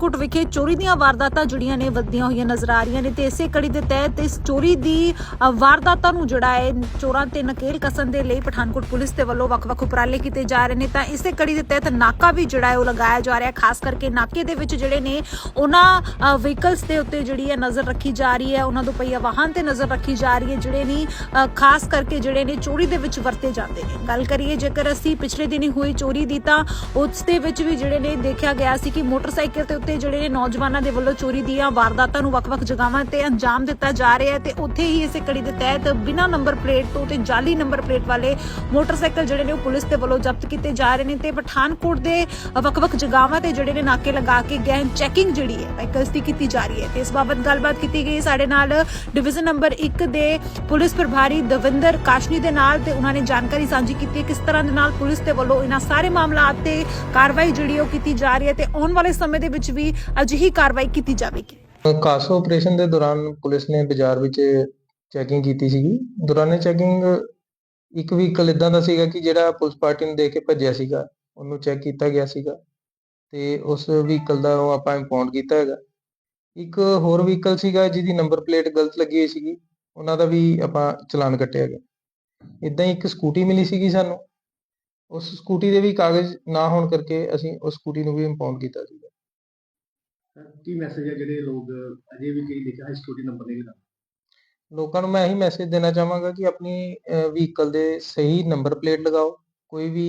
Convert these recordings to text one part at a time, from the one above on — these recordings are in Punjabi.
ਪਠਾਨਕੋਟ ਵਿਖੇ ਚੋਰੀ ਦੀਆਂ ਵਾਰਦਾਤਾਂ ਜੁੜੀਆਂ ਨੇ ਵੱਧਦੀਆਂ ਹੋਈਆਂ ਨਜ਼ਰ ਆ ਰਹੀਆਂ ਨੇ ਤੇ ਇਸੇ ਕੜੀ ਦੇ ਤਹਿਤ ਇਸ ਚੋਰੀ ਦੀ ਅ, ਵਾਰਦਾਤਾਂ ਨੂੰ ਜਿਹੜਾ ਹੈ। ਚੋਰਾਂ ਤੇ ਨਕੇਲ ਕਸਣ ਦੇ ਲਈ ਪਠਾਨਕੋਟ ਪੁਲਿਸ ਦੇ ਵੱਲੋਂ ਵੱਖ-ਵੱਖ ਉਪਰਾਲੇ ਕੀਤੇ ਜਾ ਰਹੇ ਨੇ ਤਾਂ ਇਸੇ ਕੜੀ ਦੇ ਤਹਿਤ ਨਾਕਾ ਵੀ ਜਿਹੜਾ ਹੈ ਉਹ ਲਗਾਇਆ ਜਾ ਰਿਹਾ ਖਾਸ ਕਰਕੇ ਨਾਕੇ ਦੇ ਵਿੱਚ ਜਿਹੜੇ ਨੇ ਉਹਨਾਂ ਵਹੀਕਲਸ ਦੇ ਉੱਤੇ ਜਿਹੜੀ ਹੈ ਨਜ਼ਰ ਰੱਖੀ ਜਾ ਰਹੀ ਹੈ ਉਹਨਾਂ ਦੁਪਹੀਆ ਵਾਹਨ ਤੇ ਨਜ਼ਰ ਰੱਖੀ ਜਾ ਰਹੀ ਹੈ ਜਿਹੜੇ ਨੇ ਅ, ਖਾਸ ਕਰਕੇ ਜਿਹੜੇ ਨੇ ਚੋਰੀ ਦੇ ਵਿੱਚ ਵਰਤੇ ਜਾਂਦੇ ਨੇ। ਗੱਲ ਕਰੀਏ ਜੇਕਰ ਅਸੀਂ ਪਿਛਲੇ ਦਿਨੀ ਹੋਈ ਚੋਰੀ ਦੀ ਤਾਂ ਉਸ ਦੇ ਵਿੱਚ ਵੀ ਜਿਹੜੇ ਨੇ ਦੇਖਿਆ ਗਿਆ ਸੀ ਕਿ ਮੋਟਰਸਾਈਕਲ ਤੇ ਉੱਤੇ ਜਿਹੜੇ ਨੌਜਵਾਨਾਂ ਦੇ ਵੱਲੋਂ ਚੋਰੀ ਦੀਆਂ ਵਾਰਦਾਤਾਂ ਨੂੰ ਵੱਖ-ਵੱਖ ਜਗ੍ਹਾਵਾਂ ਤੇ ਅੰਜਾਮ ਦਿੱਤਾ ਜਾ ਰਿਹਾ ਹੈ ਤੇ ਉੱਥੇ ਹੀ ਇਸੇ ਕੜੀ ਦੇ ਤਹਿਤ ਬਿਨਾਂ ਨੰਬਰ ਪਲੇਟ ਤੋਂ ਤੇ ਜਾਲੀ ਨੰਬਰ ਪਲੇਟ ਵਾਲੇ ਮੋਟਰਸਾਈਕਲ ਜਿਹੜੇ ਨੇ ਉਹ ਪੁਲਿਸ ਦੇ ਵੱਲੋਂ ਜ਼ਬਤ ਕੀਤੇ ਜਾ ਰਹੇ ਨੇ ਤੇ ਪਠਾਨਕੋਟ ਦੇ ਵੱਖ-ਵੱਖ ਜਗ੍ਹਾਵਾਂ ਤੇ ਜਿਹੜੇ ਨੇ ਨਾਕੇ ਲਗਾ ਕੇ ਗਹਿਨ ਚੈਕਿੰਗ ਜਿਹੜੀ ਹੈ ਵਾਹੀਕਲਸ ਦੀ ਕੀਤੀ ਜਾ ਰਹੀ ਹੈ ਤੇ ਇਸ ਬਾਬਤ ਗੱਲਬਾਤ ਕੀਤੀ ਗਈ ਸਾਡੇ ਨਾਲ ਡਿਵੀਜ਼ਨ ਨੰਬਰ 1 ਦੇ ਪੁਲਿਸ ਪ੍ਰਭਾਰੀ ਦਵਿੰਦਰ ਕਾਸ਼ਨੀ ਦੇ ਨਾਲ ਤੇ ਉਹਨਾਂ ਨੇ ਜਾਣਕਾਰੀ ਸਾਂਝੀ ਕੀਤੀ ਕਿਸ ਤਰ੍ਹਾਂ ਦੇ ਨਾਲ ਪੁਲਿਸ ਦੇ ਵੱਲੋਂ ਇਹਨਾਂ ਸਾਰੇ ਮਾਮਲਾਤ ਤੇ ਕਾਰਵਾਈ ਜਿਹੜੀ ਉਹ ਕੀਤੀ ਜਾ ਰਹੀ ਹੈ ਤੇ ਆਉਣ ਵਾਲੇ ਸਮੇਂ ਦੇ ਵਿੱਚ ਵੀ ਅਜਿਹੀ ਕਾਰਵਾਈ ਕੀਤੀ ਜਾਵੇਗੀ। ਕਾਸੋ ਆਪਰੇਸ਼ਨ ਦੇ ਦੌਰਾਨ ਪੁਲਿਸ ਨੇ ਬਾਜ਼ਾਰ ਵਿੱਚ ਚੈਕਿੰਗ ਕੀਤੀ ਸੀਗੀ। ਦੌਰਾਨੇ ਚੈਕਿੰਗ ਇੱਕ ਵਹੀਕਲ ਇਦਾਂ ਦਾ ਸੀਗਾ ਕਿ ਜਿਹੜਾ ਪੁਲਿਸ ਪਾਰਟੀ ਨੂੰ ਦੇਖ ਕੇ ਭੱਜਿਆ ਸੀਗਾ, ਉਹਨੂੰ ਚੈੱਕ ਕੀਤਾ ਗਿਆ ਸੀਗਾ ਤੇ ਉਸ ਵਹੀਕਲ ਦਾ ਉਹ ਆਪਾਂ ਇੰਪਾਊਂਡ ਕੀਤਾ ਹੈਗਾ। ਇੱਕ ਹੋਰ ਵਹੀਕਲ ਸੀਗਾ ਜਿਹਦੀ ਨੰਬਰ ਪਲੇਟ ਗਲਤ ਲੱਗੀ ਹੋਈ ਸੀਗੀ, ਉਹਨਾਂ ਦਾ ਵੀ ਆਪਾਂ ਚਲਾਨ ਕੱਟਿਆ ਗਿਆ। ਇਦਾਂ ਹੀ ਇੱਕ ਸਕੂਟੀ ਮਿਲੀ ਸੀਗੀ ਸਾਨੂੰ। ਉਸ ਸਕੂਟੀ ਦੇ ਵੀ ਕਾਗਜ਼ ਨਾ ਹੋਣ ਕਰਕੇ ਅਸੀਂ ਉਸ ਸਕੂਟੀ ਨੂੰ ਵੀ ਇੰਪਾਉਂਡ ਕੀਤਾ ਸੀਗਾ। ਕੀ ਮੈਸੇਜ ਹੈ ਜਿਹੜੇ ਲੋਕ ਅਜੇ ਵੀ ਕਈ ਲਿਖਿਆ ਹੈ ਸਟੋਰੀ ਨੰਬਰ ਨਹੀਂ ਲਗਾ ਲੋਕਾਂ ਨੂੰ ਮੈਂ ਇਹੀ ਮੈਸੇਜ ਦੇਣਾ ਚਾਹਾਂਗਾ ਕਿ ਆਪਣੀ ਵਹੀਕਲ ਦੇ ਸਹੀ ਨੰਬਰ ਪਲੇਟ ਲਗਾਓ ਕੋਈ ਵੀ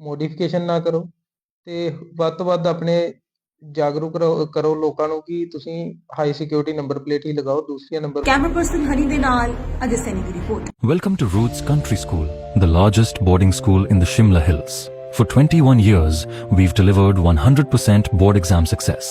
ਮੋਡੀਫਿਕੇਸ਼ਨ ਨਾ ਕਰੋ ਤੇ ਵੱਧ ਤੋਂ ਵੱਧ ਆਪਣੇ ਜਾਗਰੂਕ ਕਰੋ ਲੋਕਾਂ ਨੂੰ ਕਿ ਤੁਸੀਂ ਹਾਈ ਸਿਕਿਉਰਿਟੀ ਨੰਬਰ ਪਲੇਟ ਹੀ ਲਗਾਓ ਦੂਸਰੀਆਂ ਨੰਬਰ ਕੈਮਰਾ ਪਰਸਨ ਹਨੀ ਦੇ ਨਾਲ ਅਜੇ ਸੈਨੀ ਦੀ report Welcome to Roots Country School, the largest boarding school in the Shimla Hills. For 21 years, we've delivered 100% board exam success.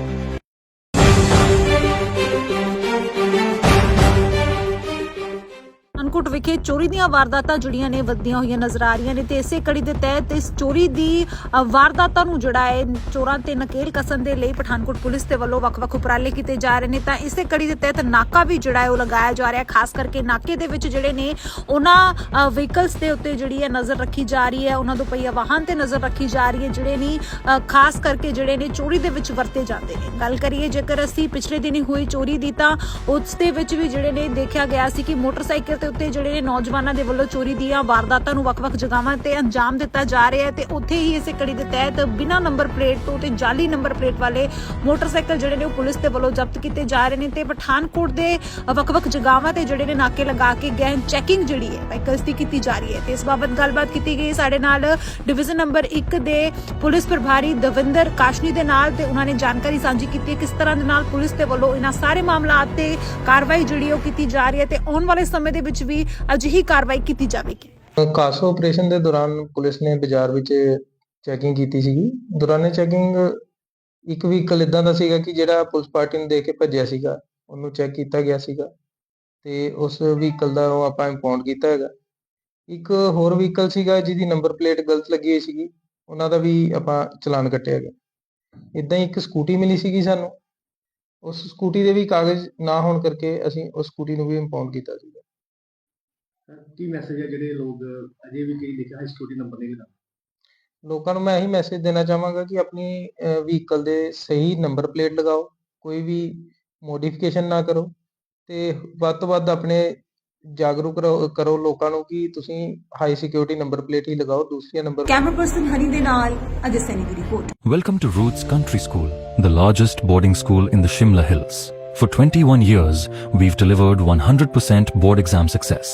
Pathankot ਵਿਖੇ ਚੋਰੀ ਦੀਆਂ ਵਾਰਦਾਤਾਂ ਜੁੜੀਆਂ ਨੇ ਵੱਧਦੀਆਂ ਹੋਈਆਂ ਨਜ਼ਰ ਆ ਰਹੀਆਂ ਨੇ ਤੇ ਇਸੇ ਕੜੀ ਦੇ ਤਹਿਤ ਇਸ ਚੋਰੀ ਦੀ ਵਾਰਦਾਤਾਂ ਨੂੰ ਜਿਹੜਾ ਹੈ ਚੋਰਾਂ ਤੇ ਨਕੇਲ ਕਸਣ ਦੇ ਲਈ ਪਠਾਨਕੋਟ ਪੁਲਿਸ ਦੇ ਵੱਲੋਂ ਵੱਖ-ਵੱਖ ਉਪਰਾਲੇ ਕੀਤੇ ਜਾ ਰਹੇ ਨੇ। ਤਾਂ ਇਸੇ ਕੜੀ ਦੇ ਤਹਿਤ ਨਾਕਾ ਵੀ ਜਿਹੜਾ ਹੈ ਉਹ ਲਗਾਇਆ ਜਾ ਰਿਹਾ ਖਾਸ ਕਰਕੇ ਨਾਕੇ ਦੇ ਵਿੱਚ ਜਿਹੜੇ ਨੇ ਉਹਨਾਂ ਵਹੀਕਲਸ ਦੇ ਉੱਤੇ ਜਿਹੜੀ ਹੈ ਨਜ਼ਰ ਰੱਖੀ ਜਾ ਰਹੀ ਹੈ ਉਹਨਾਂ ਦੁਪਹੀਆ ਵਾਹਨ ਤੇ ਨਜ਼ਰ ਰੱਖੀ ਜਾ ਰਹੀ ਹੈ ਜਿਹੜੇ ਨੇ ਅ, ਖਾਸ ਕਰਕੇ ਜਿਹੜੇ ਨੇ ਚੋਰੀ ਦੇ ਵਿੱਚ ਵਰਤੇ ਜਾਂਦੇ ਨੇ। ਗੱਲ ਕਰੀਏ ਜੇਕਰ ਅਸੀਂ ਪਿਛਲੇ ਦਿਨੀ ਹੋਈ ਚੋਰੀ ਦੀ ਤਾਂ ਉਸ ਦੇ ਵਿੱਚ ਵੀ ਜਿਹੜੇ ਨੇ ਦੇਖਿਆ ਗਿਆ ਸੀ ਕਿ ਮੋਟਰਸਾਈਕਲ ਦੇ ਉੱਤੇ ਜਿਹੜੇ ਨੇ ਨੌਜਵਾਨਾਂ ਦੇ ਵੱਲੋਂ ਚੋਰੀ ਦੀਆਂ ਵਾਰਦਾਤਾਂ ਨੂੰ ਵੱਖ-ਵੱਖ ਜਗ੍ਹਾਵਾਂ ਤੇ ਅੰਜਾਮ ਦਿੱਤਾ ਜਾ ਰਿਹਾ ਹੈ ਤੇ ਉੱਥੇ ਹੀ ਇਸੇ ਕੜੀ ਦੇ ਤਹਿਤ ਬਿਨਾਂ ਨੰਬਰ ਪਲੇਟ ਤੋਂ ਤੇ ਜਾਲੀ ਨੰਬਰ ਪਲੇਟ ਵਾਲੇ ਮੋਟਰਸਾਈਕਲ ਜਿਹੜੇ ਨੇ ਉਹ ਪੁਲਿਸ ਦੇ ਵੱਲੋਂ ਜ਼ਬਤ ਕੀਤੇ ਜਾ ਰਹੇ ਨੇ ਤੇ ਪਠਾਨਕੋਟ ਦੇ ਵੱਖ-ਵੱਖ ਜਗ੍ਹਾਵਾਂ ਤੇ ਜਿਹੜੇ ਨੇ ਨਾਕੇ ਲਗਾ ਕੇ ਗਹਿਨ ਚੈਕਿੰਗ ਜਿਹੜੀ ਹੈ ਵਾਹੀਕਲਸ ਦੀ ਕੀਤੀ ਜਾ ਰਹੀ ਹੈ ਤੇ ਇਸ ਬਾਬਤ ਗੱਲਬਾਤ ਕੀਤੀ ਗਈ ਸਾਡੇ ਨਾਲ ਡਿਵੀਜ਼ਨ ਨੰਬਰ 1 ਦੇ ਪੁਲਿਸ ਪ੍ਰਭਾਰੀ ਦਵਿੰਦਰ ਕਾਸ਼ਨੀ ਦੇ ਨਾਲ ਤੇ ਉਹਨਾਂ ਨੇ ਜਾਣਕਾਰੀ ਸਾਂਝੀ ਕੀਤੀ ਕਿਸ ਤਰ੍ਹਾਂ ਦੇ ਨਾਲ ਪੁਲਿਸ ਦੇ ਵੱਲੋਂ ਇਹਨਾਂ ਸਾਰੇ ਮਾਮਲਾਤ ਤੇ ਕਾਰਵਾਈ ਜਿਹੜੀ ਉਹ ਕੀਤੀ ਜਾ ਰਹੀ ਹੈ ਤੇ ਆਉਣ ਵਾਲੇ ਸਮੇਂ ਦੇ ਵਿੱਚ ਵੀ ਅਜਿਹੀ ਕਾਰਵਾਈ ਕੀਤੀ ਜਾਵੇਗੀ। ਕਾਸੋ ਆਪਰੇਸ਼ਨ ਦੇ ਦੌਰਾਨ ਪੁਲਿਸ ਨੇ ਬਾਜ਼ਾਰ ਵਿੱਚ ਚੈਕਿੰਗ ਕੀਤੀ ਸੀਗੀ। ਦੌਰਾਨੇ ਚੈਕਿੰਗ ਇੱਕ ਵਹੀਕਲ ਇਦਾਂ ਦਾ ਸੀਗਾ ਕਿ ਜਿਹੜਾ ਪੁਲਿਸ ਪਾਰਟੀ ਨੂੰ ਦੇਖ ਕੇ ਭੱਜਿਆ ਸੀਗਾ, ਉਹਨੂੰ ਚੈੱਕ ਕੀਤਾ ਗਿਆ ਸੀਗਾ ਤੇ ਉਸ ਵਹੀਕਲ ਦਾ ਉਹ ਆਪਾਂ ਇੰਪਾਊਂਡ ਕੀਤਾ ਹੈਗਾ। ਇੱਕ ਹੋਰ ਵਹੀਕਲ ਸੀਗਾ ਜਿਹਦੀ ਨੰਬਰ ਪਲੇਟ ਗਲਤ ਲੱਗੀ ਹੋਈ ਸੀਗੀ, ਉਹਨਾਂ ਦਾ ਵੀ ਆਪਾਂ ਚਲਾਨ ਕੱਟਿਆ ਗਿਆ। ਇਦਾਂ ਹੀ ਇੱਕ ਸਕੂਟੀ ਮਿਲੀ ਸੀਗੀ ਸਾਨੂੰ। ਉਸ ਸਕੂਟੀ ਦੇ ਵੀ ਕਾਗਜ਼ ਨਾ ਹੋਣ ਕਰਕੇ ਅਸੀਂ ਉਸ ਸਕੂਟੀ ਨੂੰ ਵੀ ਇੰਪਾਉਂਡ ਕੀਤਾ ਸੀਗਾ। ਕੀ ਮੈਸੇਜ ਹੈ ਜਿਹੜੇ ਲੋਕ ਅਜੇ ਵੀ ਕਈ ਲਿਖਿਆ ਸਟੋਰੀ ਨੰਬਰ ਨਹੀਂ ਲਗਾ ਲੋਕਾਂ ਨੂੰ ਮੈਂ ਇਹੀ ਮੈਸੇਜ ਦੇਣਾ ਚਾਹਾਂਗਾ ਕਿ ਆਪਣੀ ਵਹੀਕਲ ਦੇ ਸਹੀ ਨੰਬਰ ਪਲੇਟ ਲਗਾਓ ਕੋਈ ਵੀ ਮੋਡੀਫਿਕੇਸ਼ਨ ਨਾ ਕਰੋ ਤੇ ਵੱਧ ਤੋਂ ਵੱਧ ਆਪਣੇ ਜਾਗਰੂਕ ਕਰੋ ਲੋਕਾਂ ਨੂੰ ਕਿ ਤੁਸੀਂ ਹਾਈ ਸਿਕਿਉਰਿਟੀ ਨੰਬਰ ਪਲੇਟ ਹੀ ਲਗਾਓ ਦੂਸਰੀਆਂ ਨੰਬਰ ਕੈਮਰਾ ਪਰਸਨ ਹਨੀ ਦੇ ਨਾਲ ਅਜੇ ਸੈਨੀ ਦੀ report Welcome to Roots Country School, the largest boarding school in the Shimla Hills. For 21 years, we've delivered 100% board exam success.